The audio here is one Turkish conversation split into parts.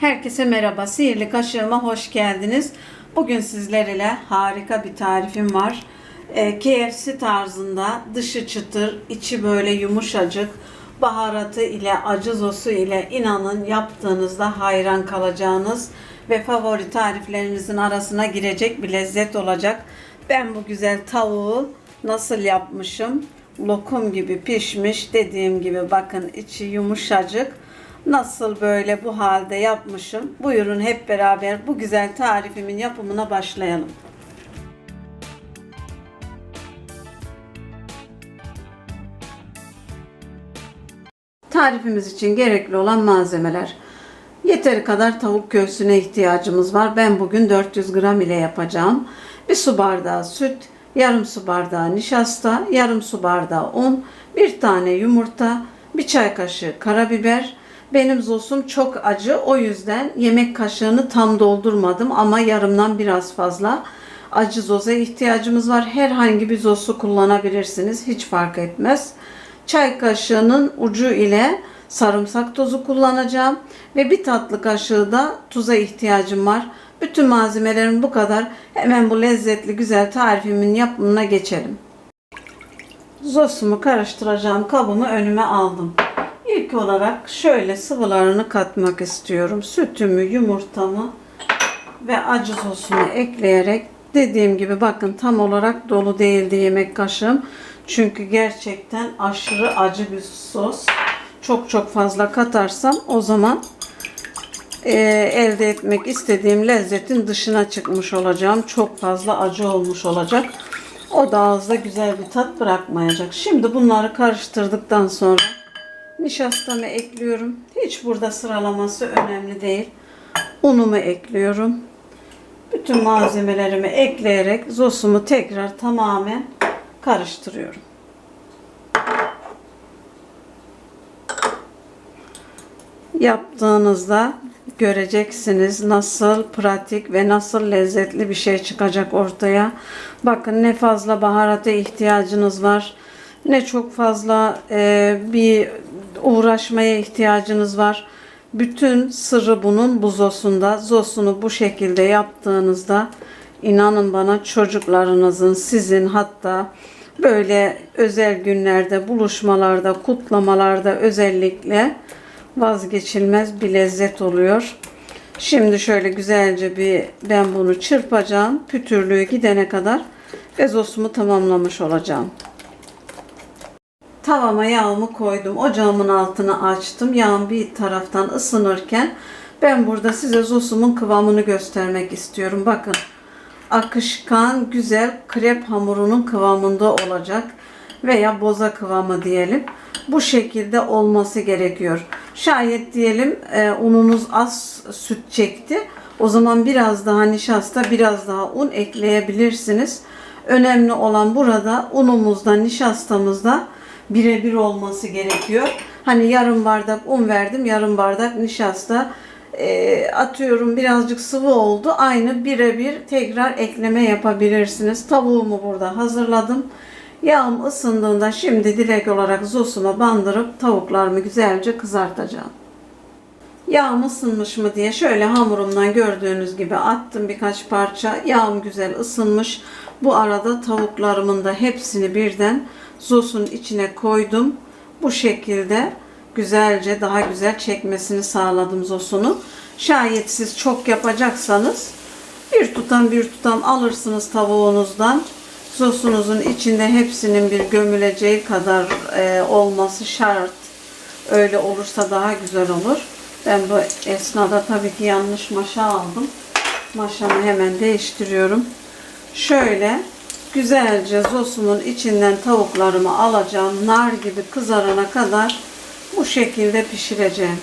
Herkese merhaba. Sihirli kaşığıma hoş geldiniz. Bugün sizlerle harika bir tarifim var. Ee, KFC tarzında dışı çıtır, içi böyle yumuşacık, baharatı ile acı zosu ile inanın yaptığınızda hayran kalacağınız ve favori tariflerinizin arasına girecek bir lezzet olacak. Ben bu güzel tavuğu nasıl yapmışım? Lokum gibi pişmiş. Dediğim gibi bakın içi yumuşacık. Nasıl böyle bu halde yapmışım? Buyurun hep beraber bu güzel tarifimin yapımına başlayalım. Tarifimiz için gerekli olan malzemeler. Yeteri kadar tavuk göğsüne ihtiyacımız var. Ben bugün 400 gram ile yapacağım. Bir su bardağı süt, yarım su bardağı nişasta, yarım su bardağı un, bir tane yumurta, bir çay kaşığı karabiber. Benim zosum çok acı o yüzden yemek kaşığını tam doldurmadım ama yarımdan biraz fazla acı zoza ihtiyacımız var. Herhangi bir zosu kullanabilirsiniz. Hiç fark etmez. Çay kaşığının ucu ile sarımsak tozu kullanacağım ve bir tatlı kaşığı da tuza ihtiyacım var. Bütün malzemelerim bu kadar. Hemen bu lezzetli güzel tarifimin yapımına geçelim. Zosumu karıştıracağım kabımı önüme aldım. İlk olarak şöyle sıvılarını katmak istiyorum. Sütümü, yumurtamı ve acı sosumu ekleyerek dediğim gibi bakın tam olarak dolu değildi yemek kaşığım. Çünkü gerçekten aşırı acı bir sos. Çok çok fazla katarsam o zaman e, elde etmek istediğim lezzetin dışına çıkmış olacağım. Çok fazla acı olmuş olacak. O da ağızda güzel bir tat bırakmayacak. Şimdi bunları karıştırdıktan sonra nişastamı ekliyorum. Hiç burada sıralaması önemli değil. Unumu ekliyorum. Bütün malzemelerimi ekleyerek zosumu tekrar tamamen karıştırıyorum. Yaptığınızda göreceksiniz nasıl pratik ve nasıl lezzetli bir şey çıkacak ortaya. Bakın ne fazla baharata ihtiyacınız var. Ne çok fazla e, bir uğraşmaya ihtiyacınız var. Bütün sırrı bunun bu zosunda. Zosunu bu şekilde yaptığınızda inanın bana çocuklarınızın sizin hatta böyle özel günlerde, buluşmalarda, kutlamalarda özellikle vazgeçilmez bir lezzet oluyor. Şimdi şöyle güzelce bir ben bunu çırpacağım. Pütürlüğü gidene kadar ve zosumu tamamlamış olacağım. Tavama yağımı koydum. Ocağımın altını açtım. Yağım bir taraftan ısınırken ben burada size zosumun kıvamını göstermek istiyorum. Bakın akışkan güzel krep hamurunun kıvamında olacak veya boza kıvamı diyelim. Bu şekilde olması gerekiyor. Şayet diyelim e, ununuz az süt çekti. O zaman biraz daha nişasta, biraz daha un ekleyebilirsiniz. Önemli olan burada unumuzda, nişastamızda birebir olması gerekiyor. Hani yarım bardak un verdim, yarım bardak nişasta e, atıyorum birazcık sıvı oldu. Aynı birebir tekrar ekleme yapabilirsiniz. Tavuğumu burada hazırladım. Yağım ısındığında şimdi direkt olarak zosuma bandırıp tavuklarımı güzelce kızartacağım. Yağım ısınmış mı diye şöyle hamurumdan gördüğünüz gibi attım birkaç parça. Yağım güzel ısınmış. Bu arada tavuklarımın da hepsini birden zosun içine koydum. Bu şekilde güzelce daha güzel çekmesini sağladım zosunu. Şayet siz çok yapacaksanız bir tutam bir tutam alırsınız tavuğunuzdan. Sosunuzun içinde hepsinin bir gömüleceği kadar e, olması şart. Öyle olursa daha güzel olur. Ben bu esnada tabii ki yanlış maşa aldım. Maşamı hemen değiştiriyorum. Şöyle güzelce zosumun içinden tavuklarımı alacağım. Nar gibi kızarana kadar bu şekilde pişireceğim.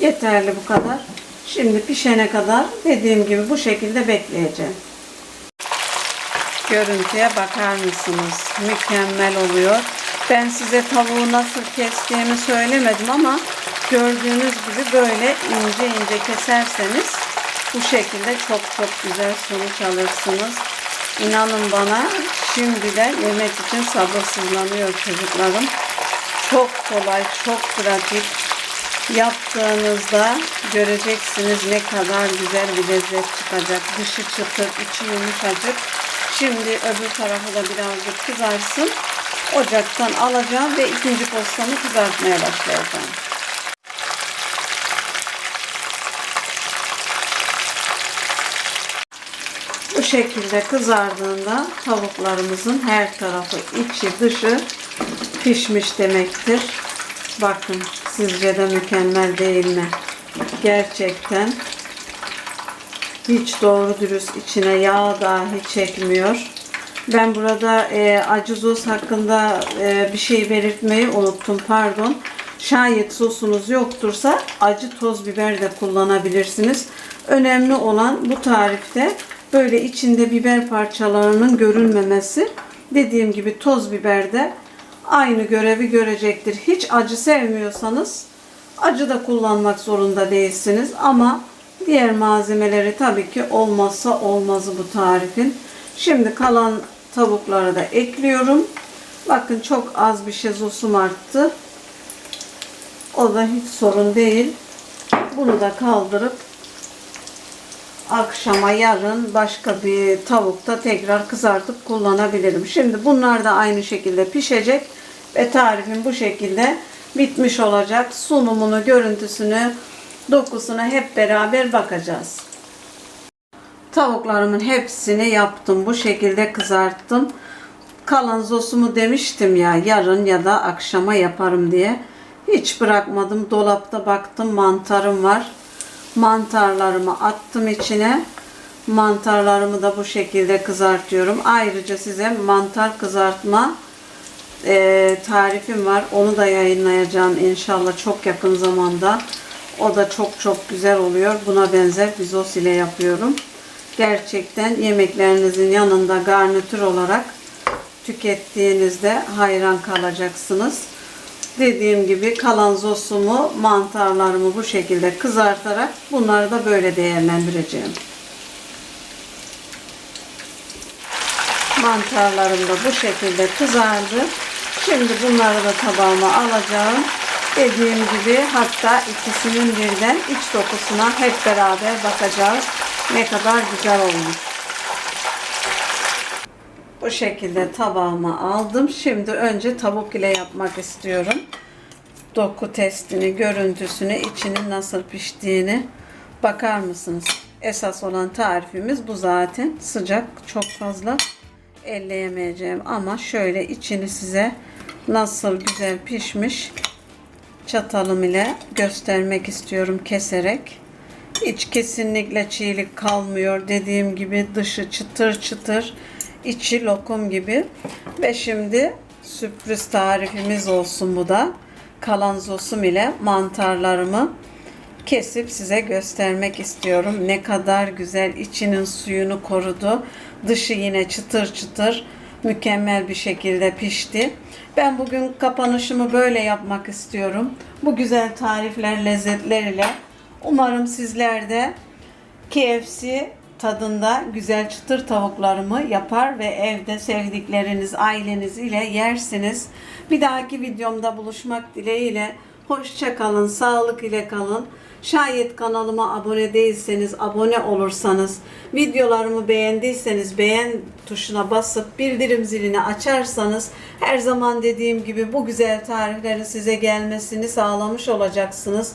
Yeterli bu kadar. Şimdi pişene kadar dediğim gibi bu şekilde bekleyeceğim. Görüntüye bakar mısınız? Mükemmel oluyor. Ben size tavuğu nasıl kestiğimi söylemedim ama gördüğünüz gibi böyle ince ince keserseniz bu şekilde çok çok güzel sonuç alırsınız. İnanın bana şimdiden yemek için sabırsızlanıyor çocuklarım. Çok kolay, çok pratik. Yaptığınızda göreceksiniz ne kadar güzel bir lezzet çıkacak. Dışı çıtır, içi yumuşacık. Şimdi öbür tarafı da birazcık kızarsın. Ocaktan alacağım ve ikinci postamı kızartmaya başlayacağım. Şekilde kızardığında tavuklarımızın her tarafı içi dışı pişmiş demektir. Bakın sizce de mükemmel değil mi? Gerçekten hiç doğru dürüst içine yağ dahi çekmiyor. Ben burada e, acı sos hakkında e, bir şey belirtmeyi unuttum pardon. Şayet sosunuz yoktursa acı toz biber de kullanabilirsiniz. Önemli olan bu tarifte böyle içinde biber parçalarının görülmemesi. Dediğim gibi toz biber de aynı görevi görecektir. Hiç acı sevmiyorsanız acı da kullanmak zorunda değilsiniz ama diğer malzemeleri tabii ki olmazsa olmazı bu tarifin. Şimdi kalan tavukları da ekliyorum. Bakın çok az bir şey sosum arttı. O da hiç sorun değil. Bunu da kaldırıp akşama yarın başka bir tavukta tekrar kızartıp kullanabilirim. Şimdi bunlar da aynı şekilde pişecek ve tarifim bu şekilde bitmiş olacak. Sunumunu, görüntüsünü, dokusuna hep beraber bakacağız. Tavuklarımın hepsini yaptım. Bu şekilde kızarttım. Kalan zosumu demiştim ya yarın ya da akşama yaparım diye. Hiç bırakmadım. Dolapta baktım mantarım var. Mantarlarımı attım içine. Mantarlarımı da bu şekilde kızartıyorum. Ayrıca size mantar kızartma e, tarifim var. Onu da yayınlayacağım inşallah çok yakın zamanda. O da çok çok güzel oluyor. Buna benzer bir sos ile yapıyorum. Gerçekten yemeklerinizin yanında garnitür olarak tükettiğinizde hayran kalacaksınız. Dediğim gibi kalan zosumu, mantarlarımı bu şekilde kızartarak bunları da böyle değerlendireceğim. Mantarlarım da bu şekilde kızardı. Şimdi bunları da tabağıma alacağım. Dediğim gibi hatta ikisinin birden iç dokusuna hep beraber bakacağız. Ne kadar güzel olmuş. Bu şekilde tabağıma aldım. Şimdi önce tavuk ile yapmak istiyorum. Doku testini, görüntüsünü, içinin nasıl piştiğini bakar mısınız? Esas olan tarifimiz bu zaten. Sıcak çok fazla elleyemeyeceğim ama şöyle içini size nasıl güzel pişmiş çatalım ile göstermek istiyorum keserek. Hiç kesinlikle çiğlik kalmıyor. Dediğim gibi dışı çıtır çıtır, içi lokum gibi. Ve şimdi sürpriz tarifimiz olsun bu da. Kalan sosum ile mantarlarımı kesip size göstermek istiyorum. Ne kadar güzel içinin suyunu korudu. Dışı yine çıtır çıtır mükemmel bir şekilde pişti. Ben bugün kapanışımı böyle yapmak istiyorum. Bu güzel tarifler, lezzetler ile umarım sizler de KFC tadında güzel çıtır tavuklarımı yapar ve evde sevdikleriniz, aileniz ile yersiniz. Bir dahaki videomda buluşmak dileğiyle hoşça kalın, sağlık ile kalın. Şayet kanalıma abone değilseniz, abone olursanız, videolarımı beğendiyseniz beğen tuşuna basıp bildirim zilini açarsanız her zaman dediğim gibi bu güzel tariflerin size gelmesini sağlamış olacaksınız.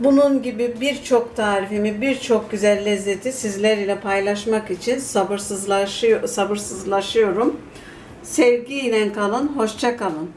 Bunun gibi birçok tarifimi, birçok güzel lezzeti sizler ile paylaşmak için sabırsızlaşıyor, sabırsızlaşıyorum. Sevgiyle kalın, hoşça kalın.